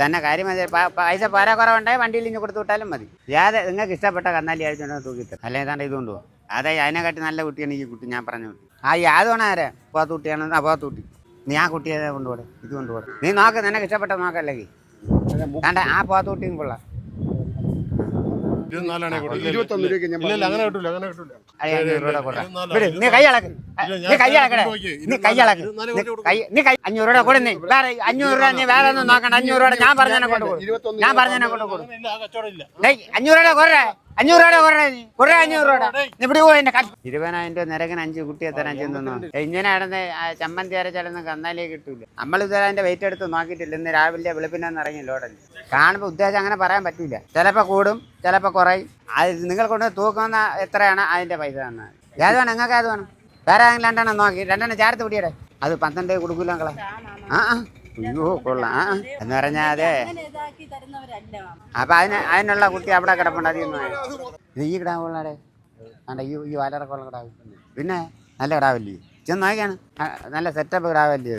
തന്നെ കാര്യം പൈസ പോരാ കുറവുണ്ടായി വണ്ടിയിൽ ഇഞ്ഞ് കൊടുത്തു വിട്ടാലും മതി. യാതെ നിങ്ങൾക്ക് ഇഷ്ടപ്പെട്ട കന്നാലി അഴിച്ചുകൊണ്ട് തൂക്കിത്തരും? അല്ലെ ഏതാണ്ട് ഇതുകൊണ്ട് പോകും അതെ അതിനെക്കാട്ടി നല്ല കുട്ടിയാണ് ഈ കുട്ടി ഞാൻ പറഞ്ഞു. ആ യാതൊണ ആരെ? പോത്ത് കുട്ടിയാണ് ആ പോത്ത് കുട്ടി നീ ആ കുട്ടിയെ കൊണ്ടുപോടെ ഇത് കൊണ്ടുപോടെ നീ നോക്ക് നിനക്ക് ഇഷ്ടപ്പെട്ട നോക്കല്ലെങ്കിൽ കണ്ട ആ പോത്ത് കുട്ടിയും കൊള്ളാം. ഇരുപത്തിനാലാണേ കൊടുക്കും. ഇല്ല, അങ്ങനെ കിട്ടൂല അങ്ങനെ കിട്ടൂല നീ കൈ അളക്ക്. നീ കൈ അളക്കടേ. നോക്കി. നീ കൈ അളക്ക്. നീ കൊടുക്കും. കൈ നീ കൈ അഞ്ഞൂറ് രൂപ കൊടു നീ. വേറെ അഞ്ഞൂറ് രൂപ നീ വേറെ ഒന്നും നോക്കണ്ട. അഞ്ഞൂറ് രൂപ ഞാൻ പറഞ്ഞതിനെ കൊണ്ട് ഞാൻ പറഞ്ഞതിനെ കൊണ്ട് കൊടു. ഇല്ല, ആ കച്ചവടം ഇല്ല. ഡേയ് അഞ്ഞൂറ് രൂപ കുറേ അഞ്ഞൂറ് രൂപ കുറേ നീ. കുറേ അഞ്ഞൂറ് രൂപ നീ ഇവിടെ പോയി ഇരുപതിനായിരം രൂപ നിരക്കിന് അഞ്ച് കുട്ടിയെ തരാൻ ചെന്നു ഇങ്ങനെ ആടുന്ന ആ ചമ്മന്തി അരച്ചാലൊന്നും കന്നാലേ കിട്ടൂല. നമ്മൾ ഇതുവരെ അതിന്റെ വെയിറ്റ് എടുത്ത് നോക്കിയിട്ടില്ല. ഇന്ന് രാവിലെ വെളുപ്പിനൊന്നും ഇറങ്ങി ലോഡല്ലേ കാണുമ്പോൾ ഉദ്ദേശം അങ്ങനെ പറയാൻ പറ്റില്ല ചിലപ്പോൾ കൂടും ചിലപ്പോൾ കുറയും. അത് നിങ്ങൾ കൊണ്ട് തൂക്കുന്ന എത്രയാണ് അതിന്റെ പൈസ തന്നാൽ ഏത് വേണം? നിങ്ങൾക്ക് ഏത് വേണം? വേറെ രണ്ടെണ്ണം നോക്കി. രണ്ടെണ്ണം ചേർത്ത് പിടിയടെ. അത് പന്ത്രണ്ട് കൊടുക്കൂല മക്കളെ? ആ ആ. അയ്യോ കൊള്ളാം. ആ. എന്ന് പറഞ്ഞാൽ അതെ. അപ്പൊ അതിന് അതിനുള്ള കുട്ടി അവിടെ കിടപ്പുണ്ട് ഇത് ഈ കിടാവുള്ളടെ. ആണ്ട ഈ ഈ വാലറക്കുള്ള കിടാവ്. പിന്നെ നല്ല കിടാവല്ലേ? ചെന്ന് നോക്കിയാണ്. നല്ല സെറ്റപ്പ് കിടാവല്ലേ?